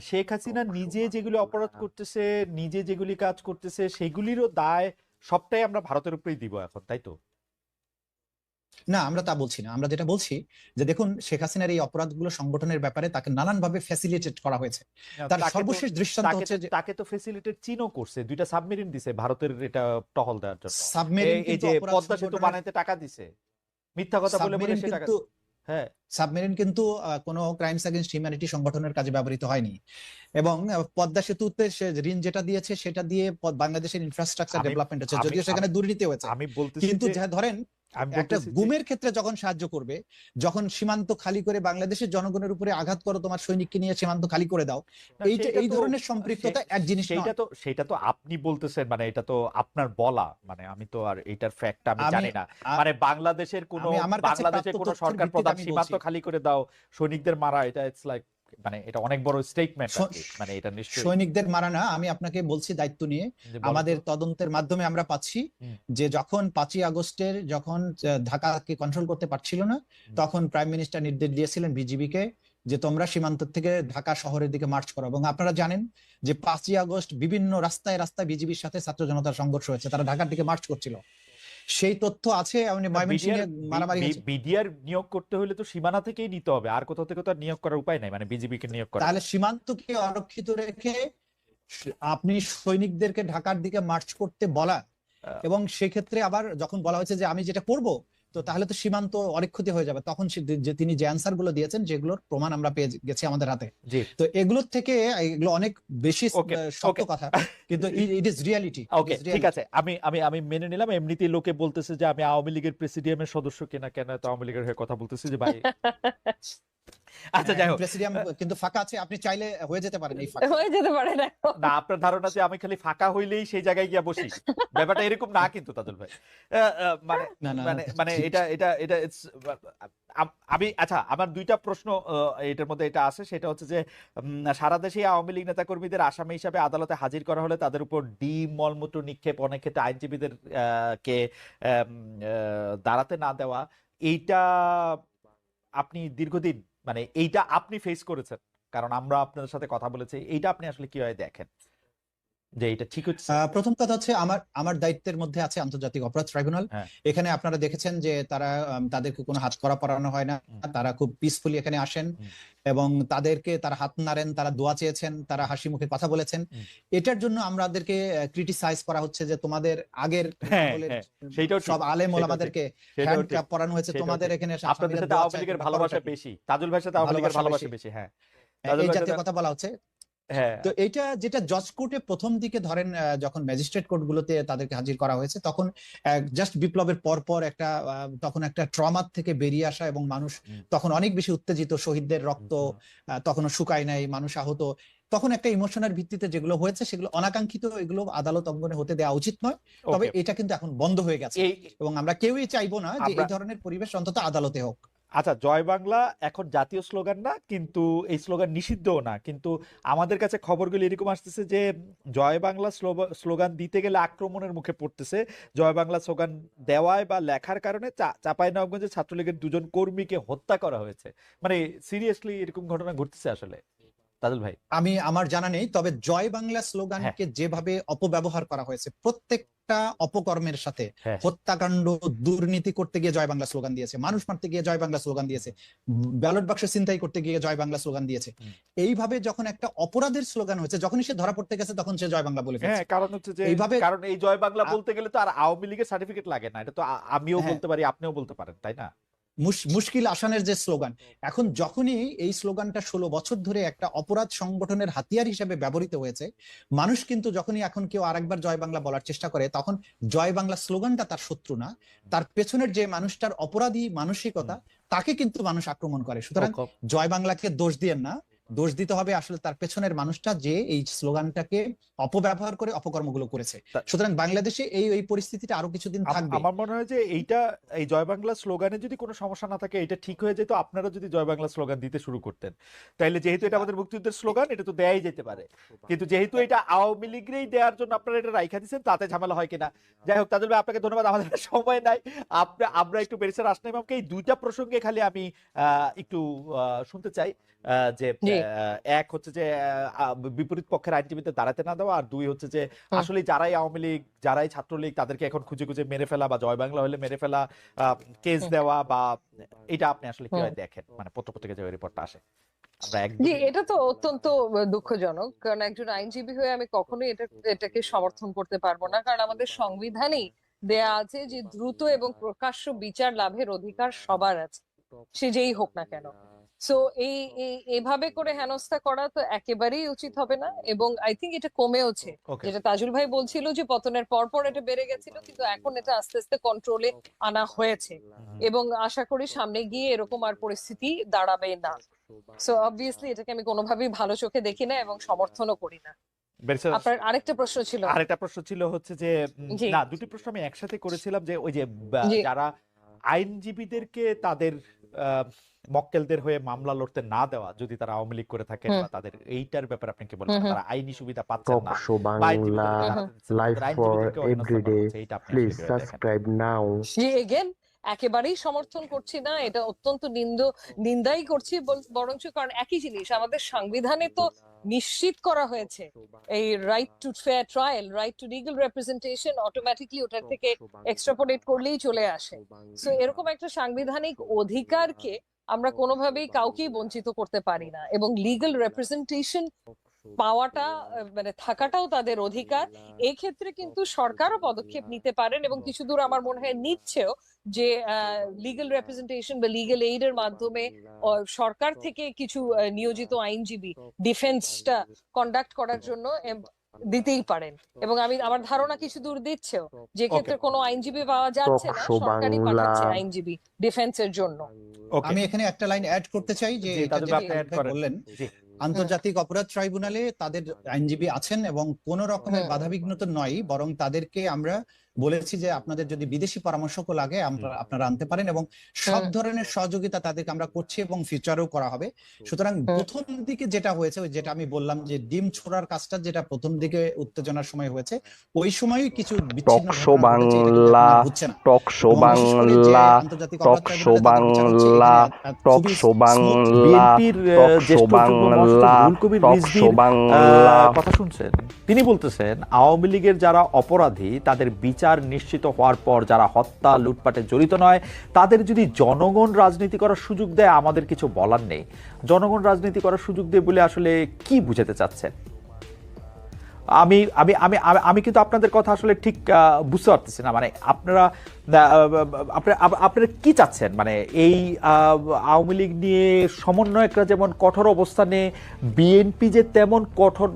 শেখ হাসিনা নিজে যেগুলি অপরাধ করতেছে নিজে যেগুলি কাজ করতেছে সেগুলিরও দায় সবটাই আমরা ভারতের উপরেই দিব এখন তাই তো? না আমরা তা বলছি না। আমরা যেটা বলছি যে দেখুন শেখ হাসিনার এই অপরাধগুলো সংগঠনের ব্যাপারে তাকে নানানভাবে ফ্যাসিলিটেট করা হয়েছে। তার সর্বশেষ দৃষ্টান্ত হচ্ছে যে তাকে তো ফেসিলিটেট চীনও করছে দুইটা সাবমেরিন দিছে ভারতের এটা টহল দেওয়ার জন্য। সাবমেরিন এই- যে পদ্মা সেতু বানাইতে টাকা দিছে। মিথ্যা কথা বলে বলে সে টাকা হ্যাঁ। সাবমেরিন কিন্তু কোনো ক্রাইমস এগেইনস্ট হিউম্যানিটি সংগঠনের কাজে ব্যবহৃত হয়নি। এবং পদ্মা সেতুতে সে ঋণ যেটা দিয়েছে সেটা দিয়ে বাংলাদেশের ইনফ্রাস্ট্রাকচার ডেভেলপমেন্ট হচ্ছে যদিও সেখানে দুর্নীতি হয়েছে। আমি কিন্তু ধরেন একটা গুমের ক্ষেত্রে যখন সাহায্য করবে যখন সীমান্ত খালি করে বাংলাদেশের জনগণের উপরে আঘাত করো তোমার সৈনিককে নিয়ে সীমান্ত খালি করে দাও এইটা এই ধরনের সম্পৃক্ততা এক জিনিস নয়। তো সেটা তো আপনি বলতেছেন মানে এটা তো আপনার বলা মানে আমি তো আর এটার ফ্যাক্ট আমি জানি না। মানে বাংলাদেশের কোন বাংলাদেশের কোন সরকার প্রধান সীমান্ত খালি করে দাও সৈনিকদের মারা এটা ইটস লাইক মানে এটা অনেক বড় স্টেটমেন্ট মানে এটা নিশ্চয়ই সৈনিকদের মারা না আমি আপনাকে বলছি দায়িত্ব নিয়ে। আমাদের তদন্তের মাধ্যমে আমরা পাচ্ছি যে যখন পাঁচই আগস্টের যখন ঢাকাকে কন্ট্রোল করতে পারছিল না তখন প্রাইম মিনিস্টার নির্দেশ দিয়েছিলেন বিজিবিকে যে তোমরা সীমান্ত থেকে ঢাকা শহরের দিকে মার্চ করো। এবং আপনারা জানেন যে পাঁচই আগস্ট বিভিন্ন রাস্তায় রাস্তায় বিজিবির সাথে ছাত্র জনতার সংঘর্ষ হয়েছে। তারা ঢাকার দিকে মার্চ করছিল। সেই তথ্য আছে মানে ময়মনসিংহে মারামারি হয়েছে। বিডিআর নিয়োগ করতে হলে তো সীমানা থেকেই নিতে হবে আর কোথাও থেকে তো আর নিয়োগ করার উপায় নাই মানে বিজেপি কে নিয়োগ করা। তাহলে সীমান্তকে অরক্ষিত রেখে আপনি সৈনিকদেরকে ঢাকার দিকে মার্চ করতে বলা এবং সেক্ষেত্রে আবার যখন বলা হয়েছে যে আমি যেটা করব তো তাহলে তো সীমান্ত অনেক ক্ষতি হয়ে যাবে। তখন যে তিনি যে অ্যান্সারগুলো দিয়েছেন যেগুলোর প্রমাণ আমরা পেয়ে গেছি আমাদের হাতে। জি। তো এগুলোর থেকে এগুলো অনেক বেশি শক্ত কথা। কিন্তু ইট ইজ রিয়ালিটি ওকে ঠিক আছে। আমি আমি আমি মেনে নিলাম। এমনিতেই লোকে বলতেছে যে আমি আওয়ামী লীগের প্রেসিডিয়ামের সদস্য কিনা কেন তো আওয়ামী লীগের হয়ে কথা বলতেছি যে ভাই? আচ্ছা যাই হোক। প্রেসিডিয়াম কিন্তু ফাঁকা আছে আপনি চাইলে হয়ে যেতে পারেন এই ফাঁকা। হয়ে যেতে পারে না। না আপনার ধারণা যে আমি খালি ফাঁকা হইলেই সেই জায়গায় গিয়া বসি ব্যাপারটা এরকম না কিন্তু তাজুল ভাই। মানে মানে মানে এটা এটা এটা আমি আচ্ছা আমার দুইটা প্রশ্ন এটার মধ্যে এটা আছে সেটা হচ্ছে যে সারা দেশে আওয়ামী লীগ নেতাকর্মীদের আসামি হিসাবে আদালতে হাজির করা হলে তাদের উপর ডিম মলমূত্র নিক্ষেপ অনেক ক্ষেত্রে আইনজীবীদের আহ, কে আহ, দাঁড়াতে না দেওয়া এইটা আপনি দীর্ঘদিন মানে এইটা আপনি ফেস করেছেন। কারণ আমরা আপনাদের সাথে কথা বলেছি, এইটা আপনি আসলে কীভাবে দেখেন? যে এটা ঠিক হচ্ছে? প্রথম কথা হচ্ছে আমার আমার দায়িত্বের মধ্যে আছে আন্তর্জাতিক অপরাধ ট্রাইব্যুনাল। হ্যাঁ। এখানে আপনারা দেখেছেন যে তারা তাদেরকে কোনো হাত করা পড়ানো হয় না। তারা খুব পিসফুলি এখানে আসেন এবং তাদেরকে তারা হাত নাড়েন তারা দোয়া চেয়েছেন তারা হাসি মুখে কথা বলেছেন। এটার জন্য আমাদেরকে ক্রিটিসাইজ করা হচ্ছে যে তোমাদের আগের হ্যাঁ, হ্যাঁ, সব আলেম ওলামাদেরকে সেটাও হ্যান্ড পরানো হয়েছে। তোমাদের এখানে আপনাদের সাথে আওয়ামী লীগের ভালোবাসা বেশি। তাজুল ভাইয়ের সাথে আওয়ামী লীগের ভালোবাসা বেশি। হ্যাঁ। এই জাতীয় কথা বলা হচ্ছে। তো এটা যেটা জজ কোর্টে প্রথম দিকে ধরেন যখন ম্যাজিস্ট্রেট কোর্ট গুলোতে তাদেরকে হাজির করা হয়েছে তখন জাস্ট বিপ্লবের পর পর একটা তখন একটা ট্রমার থেকে বেরিয়ে আসা এবং মানুষ তখন অনেক বেশি উত্তেজিত শহীদদের রক্ত তখনও শুকায় নাই মানুষ আহত। তখন একটা ইমোশনের ভিত্তিতে যেগুলো হয়েছে সেগুলো অনাকাঙ্ক্ষিত এগুলো আদালত অঙ্গনে হতে দেওয়া উচিত নয়। তবে এটা কিন্তু এখন বন্ধ হয়ে গেছে এবং আমরা কেউই চাইব না যে এই ধরনের পরিবেশ অন্তত আদালতে হোক। আচ্ছা জয় বাংলা এখন জাতীয় স্লোগান না, কিন্তু এই স্লোগান নিষিদ্ধও না। কিন্তু আমাদের কাছে খবরগুলি এরকম আসতেছে যে, জয় বাংলা স্লোগান দিতে গেলে আক্রমণের মুখে পড়তেছে। জয় বাংলা স্লোগান দেওয়ায় বা লেখার কারণে চাপাই নবগঞ্জে ছাত্রলীগের দুজন কর্মীকে হত্যা করা হয়েছে। মানে সিরিয়াসলি এরকম ঘটনা ঘটতেছে আসলে? তাজুল ভাই আমি আমার জানা নেই তবে জয় বাংলা স্লোগানকে হ্যাঁ। যেভাবে অপব্যবহার করা হয়েছে প্রত্যেকটা অপকর্মের সাথে হ্যাঁ। হত্যাকাণ্ড দুর্নীতি করতে গিয়ে জয় বাংলা স্লোগান দিয়েছে মানুষ মারতে গিয়ে জয় বাংলা স্লোগান দিয়েছে ব্যালট বাক্স চিন্তাই করতে গিয়ে জয় বাংলা স্লোগান দিয়েছে এইভাবে যখন একটা অপরাধের স্লোগান হয়েছে যখনই সে ধরা পড়তে গেছে তখন সে জয় বাংলা বলে হ্যাঁ কারণ হচ্ছে যে এইভাবে- কারণ এই জয় বাংলা বলতে গেলে তো আর আওয়ামী লীগের সার্টিফিকেট লাগে না এটা তো আমিও। বলতে পারি আপনিও বলতে পারেন তাই না মুশকিল আসানের যে স্লোগান এখন যখনই এই স্লোগানটা ষোলো বছর ধরে একটা অপরাধ সংগঠনের হাতিয়ার হিসেবে ব্যবহৃত হয়েছে মানুষ কিন্তু যখনই এখন কেউ আরেকবার জয় বাংলা বলার চেষ্টা করে তখন জয় বাংলা স্লোগানটা তার শত্রু না। তার পেছনের যে মানুষটার অপরাধী মানসিকতা তাকে কিন্তু মানুষ আক্রমণ করে। সুতরাং জয় বাংলাকে দোষ দিয়েন না। দোষ দিতে হবে আসলে তার পেছনের মানুষটা যে এই স্লোগানটাকে অপব্যবহার করে অপকর্মগুলো করেছে। সুতরাং বাংলাদেশে এই এই পরিস্থিতিটা আরও কিছুদিন থাকবে। আমার মনে হয় যে এইটা এই জয় বাংলা স্লোগানে যদি কোনো সমস্যা না থাকে এটা ঠিক হয়ে যেত আপনারা যদি জয় বাংলা স্লোগান দিতে শুরু করতেন। তাইলে যেহেতু এটা আমাদের মুক্তিযুদ্ধের স্লোগান এটা তো দেয়াই যেতে পারে। কিন্তু যেহেতু এটা আওয়ামী লীগেরই দেওয়ার জন্য আপনারা এটা রাইখা দিচ্ছেন তাতে ঝামেলা হয় কিনা? যাই হোক তাদের আপনাকে ধন্যবাদ আমাদের সময় নাই। আপনি আমরা একটু বেরিসার আসলাম ইমামকে এই দুইটা প্রসঙ্গে খালি আমি আহ, একটু আহ, শুনতে চাই আহ, যে এক হচ্ছে যে বিপরীত পক্ষের আইনজীবীদের দাঁড়াতে না দেওয়া আর দুই হচ্ছে যে আসলে যারাই আওয়ামী লীগ যারাই ছাত্রলীগ তাদেরকে এখন খুঁজে খুঁজে মেরে ফেলা বা জয় বাংলা হলে মেরে ফেলা কেস দেওয়া বা এটা আপনি আসলে কীভাবে হুম। দেখেন? মানে পত্রপত্রিকা যে রিপোর্টটা আসে। জি এটা তো অত্যন্ত দুঃখজনক। কারণ একজন আইনজীবী হয়ে আমি কখনোই এটা এটাকে সমর্থন করতে পারব না। কারণ আমাদের সংবিধানেই দেয়া আছে যে দ্রুত এবং প্রকাশ্য বিচার লাভের অধিকার সবার আছে। সে যেই হোক না কেন। সো এই এই- এভাবে করে হেনস্থা করা তো একেবারেই উচিত হবে না এবং আই থিঙ্ক এটা কমেওছে। যেটা তাজুল ভাই বলছিল যে পতনের পর পর এটা বেড়ে গেছিল কিন্তু এখন এটা আস্তে আস্তে কন্ট্রোলে আনা হয়েছে। এবং আশা করি সামনে গিয়ে এরকম আর পরিস্থিতি দাঁড়াবে না। সো অবভিয়াসলি এটাকে আমি কোনোভাবেই ভালো চোখে দেখি না এবং সমর্থনও করি না। আপনার আরেকটা প্রশ্ন ছিল। আরেকটা প্রশ্ন ছিল হচ্ছে যে। না দুটি প্রশ্ন আমি একসাথে করেছিলাম যে ওই যে যারা আইনজীবীদেরকে তাদের আহ, মক্কেলদের হয়ে মামলা লড়তে না দেওয়া যদি তারা আওয়ামী লীগ করে থাকেন বা তাদের এইটার ব্যাপারে আপনি কি হুম। তারা আইনি সুবিধা পাচ্ছেন না। শো বাংলা তাদের for everyday please? Subscribe now G again একেবারেই সমর্থন করছি না এটা অত্যন্ত নিন্দ নিন্দাই করছি বরঞ্চ কারণ একই জিনিস আমাদের সংবিধানে তো নিশ্চিত করা হয়েছে এই right to fair trial right to legal representation automatically ওটার থেকে এক্সট্রাপোলেট করলেই চলে আসে। সো এরকম একটা সাংবিধানিক অধিকারকে আমরা কোনোভাবেই কাউকেই বঞ্চিত করতে পারি না এবং লিগ্যাল রেপ্রেজেন্টেশন পাওয়াটা মানে থাকাটাও তাদের অধিকার। এই ক্ষেত্রে কিন্তু সরকারও পদক্ষেপ নিতে পারেন এবং কিছু দূর আমার মনে হয় নিচ্ছেও যে লিগ্যাল রেপ্রেজেন্টেশন বা লিগ্যাল এইড এর মাধ্যমে সরকার থেকে কিছু নিয়োজিত আইনজীবী ডিফেন্সটা কন্ডাক্ট করার জন্য দিতেই পারেন এবং আমি আমার ধারণা কিছু দূর দিচ্ছেও যে ক্ষেত্রে কোনো আইনজীবী পাওয়া যাচ্ছে না সরকারি। পাঠাচ্ছে আইনজীবী ডিফেন্সের জন্য আমি এখানে একটা লাইন অ্যাড করতে চাই যে এটা আপনি। বললেন। আন্তর্জাতিক অপরাধ ট্রাইব্যুনালে তাদের আইনজীবী আছেন এবং কোন রকমের হুম। বাধাবিঘ্ন তো নয় বরং তাদেরকে আমরা বলেছি যে আপনাদের যদি বিদেশি পরামর্শকও লাগে আমরা- আপনারা আনতে পারেন এবং সব ধরনের সহযোগিতা তাদেরকে আমরা করছি এবং ফিউচারেও করা হবে। সুতরাং প্রথম দিকে যেটা হয়েছে যেটা আমি বললাম যে ডিম ছোড়ার কাজটা যেটা প্রথম দিকে উত্তেজনার সময় হয়েছে ওই সময়ই কিছু বিচ্ছিন্ন টকশো বাংলা, বাংলা বাংলা, বাংলা বাংলা কথা শুনছেন। তিনি বলতেছেন আওয়ামী লীগের যারা অপরাধী তাদের বিচার নিশ্চিত হওয়ার পর যারা হত্যা লুটপাটে জড়িত নয় তাদের যদি জনগণ রাজনীতি করার সুযোগ দেয় আমাদের কিছু বলার নেই। জনগণ রাজনীতি করার সুযোগ দেয় বলে আসলে কি বুঝাতে চাচ্ছেন? আমি আমি আমি, আমি- কিন্তু আপনাদের কথা আসলে ঠিক বুঝতে পারতেছি না। মানে আপনারা আপনারা আপনারা কি চাচ্ছেন? মানে এই আওয়ামী লীগ নিয়ে সমন্বয়করা যেমন কঠোর অবস্থানে, বিএনপি যে তেমন কঠোর